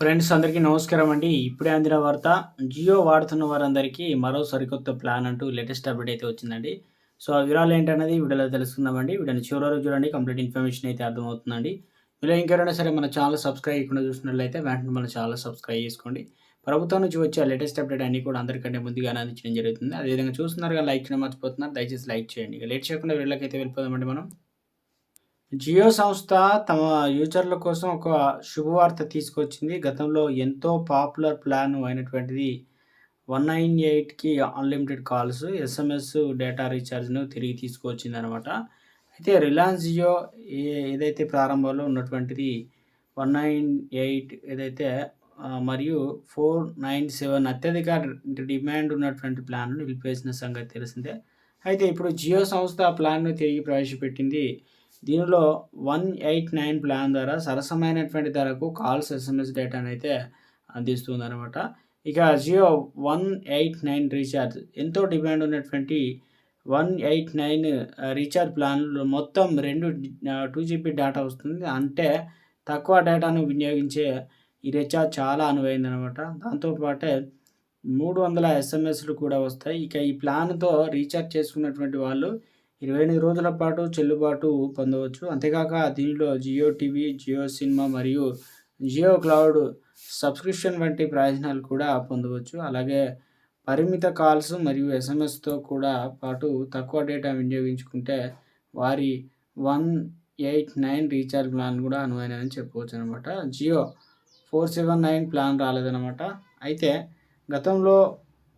Friends అందరికీ నమస్కారం అండి. ఇప్పుడే అందిన వార్త జియో వాడుతున్న వారందరికీ మరో సరికొత్త ప్లాన్ అంటూ లేటెస్ట్ అప్డేట్ అయితే వచ్చిందండి. సో ఆ వివరాలు ఏంటనేది వీడియోలో తెలుసుకుందామండి. వీడియోని చివరి చూడండి కంప్లీట్ ఇన్ఫర్మేషన్ అయితే అర్థమవుతుందండి. మీరు ఇంకెవరైనా సరే మన ఛానల్ సబ్స్క్రైబ్ చేయకుండా చూసినట్లయితే వెంటనే మన ఛానల్ సబ్స్క్రైబ్ చేసుకోండి. ప్రభుత్వం నుంచి వచ్చే లేటెస్ట్ అప్డేట్ అన్ని కూడా అందరికంటే ముందుగానే అందించడం జరుగుతుంది. అదేవిధంగా చూస్తున్నారుగా లైక్ చేయడం మర్చిపోతున్నారు. దయచేసి లైక్ చేయండి. ఇక లేట్ చేయకుండా వీళ్ళకైతే వెళ్ళిపోదామండి మనం. జియో సంస్థ తమ యూజర్ల కోసం ఒక శుభవార్త తీసుకొచ్చింది. గతంలో ఎంతో పాపులర్ ప్లాన్ అయినటువంటిది వన్ నైన్ ఎయిట్కి అన్లిమిటెడ్ కాల్స్ ఎస్ఎంఎస్ డేటా రీఛార్జ్ను తిరిగి తీసుకొచ్చింది అనమాట అయితే రిలయన్స్ జియో ఏ- ఏదైతే ప్రారంభంలో ఉన్నటువంటిది వన్ నైన్ ఎయిట్ ఏదైతే మరియు ఫోర్ నైన్ సెవెన్ అత్యధిక డిమాండ్ ఉన్నటువంటి ప్లాన్ను నిలిపివేసిన సంగతి తెలిసిందే. అయితే ఇప్పుడు జియో సంస్థ ప్లాన్ను తిరిగి ప్రవేశపెట్టింది దీనిలో వన్ ఎయిట్ నైన్ ప్లాన్ ద్వారా సరసమైనటువంటి ధరకు కాల్స్ ఎస్ఎంఎస్ డేటాను అయితే అందిస్తుంది అనమాట ఇక Jio one eight nine recharge. ఎంతో డిమాండ్ ఉన్నటువంటి వన్ ఎయిట్ నైన్ రీఛార్జ్ ప్లాన్లో మొత్తం రెండు టూ జీబీ డేటా వస్తుంది. అంటే తక్కువ డేటాను వినియోగించే ఈ రీఛార్జ్ చాలా అనువైంది అనమాట దాంతోపాటే మూడు వందల ఎస్ఎంఎస్లు కూడా వస్తాయి. ఇక ఈ ప్లాన్తో రీఛార్జ్ చేసుకున్నటువంటి వాళ్ళు ఇరవై ఎనిమిది రోజుల పాటు చెల్లుబాటు పొందవచ్చు. అంతేకాక దీనిలో జియో టీవీ జియో సినిమా మరియు జియో క్లౌడ్ సబ్స్క్రిప్షన్ వంటి ప్రయోజనాలు కూడా పొందవచ్చు. అలాగే పరిమిత కాల్స్ మరియు ఎస్ఎంఎస్తో కూడా పాటు తక్కువ డేటా వినియోగించుకుంటే వారి one eight nine recharge plan కూడా అనువైనని చెప్పవచ్చు అనమాట Jio four seven nine plan రాలేదనమాట. అయితే గతంలో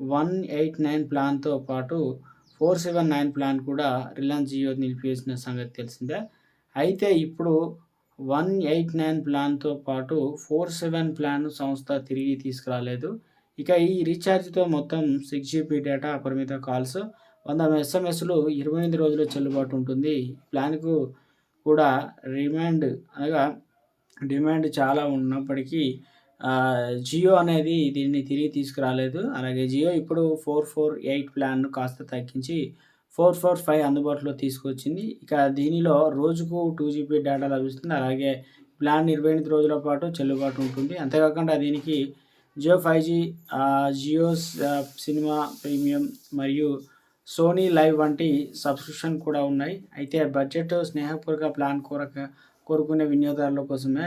వన్ ఎయిట్ నైన్ ప్లాన్తో పాటు ఫోర్ సెవెన్ నైన్ ప్లాన్ కూడా రిలయన్స్ జియో నిలిపివేసిన సంగతి తెలిసిందే. అయితే ఇప్పుడు వన్ ఎయిట్ నైన్ ప్లాన్తో పాటు ఫోర్ సెవెన్ ప్లాన్ సంస్థ తిరిగి తీసుకురాలేదు. ఇక ఈ రీఛార్జ్తో మొత్తం సిక్స్ జీబీ డేటా అపరిమిత కాల్స్ వంద ఎస్ఎంఎస్లు ఇరవై ఎనిమిది రోజులు చెల్లుబాటు ఉంటుంది. ప్లాన్కు కూడా రిమాండ్ అనగా డిమాండ్ చాలా ఉన్నప్పటికీ జియో అనేది దీన్ని తిరిగి తీసుకురాలేదు. అలాగే జియో ఇప్పుడు ఫోర్ ఫోర్ ఎయిట్ ప్లాన్ను కాస్త తగ్గించి ఫోర్ ఫోర్ ఫైవ్ అందుబాటులో తీసుకొచ్చింది. ఇక దీనిలో రోజుకు టూ జీబీ డేటా లభిస్తుంది. అలాగే ప్లాన్ ఇరవై ఎనిమిది రోజుల పాటు చెల్లుబాటు ఉంటుంది. అంతేకాకుండా దీనికి Jio five G Jio cinema premium మరియు సోనీ లైవ్ వంటి సబ్స్క్రిప్షన్ కూడా ఉన్నాయి. అయితే బడ్జెట్ స్నేహపూర్వక ప్లాన్ కోరక కోరుకునే వినియోగదారుల కోసమే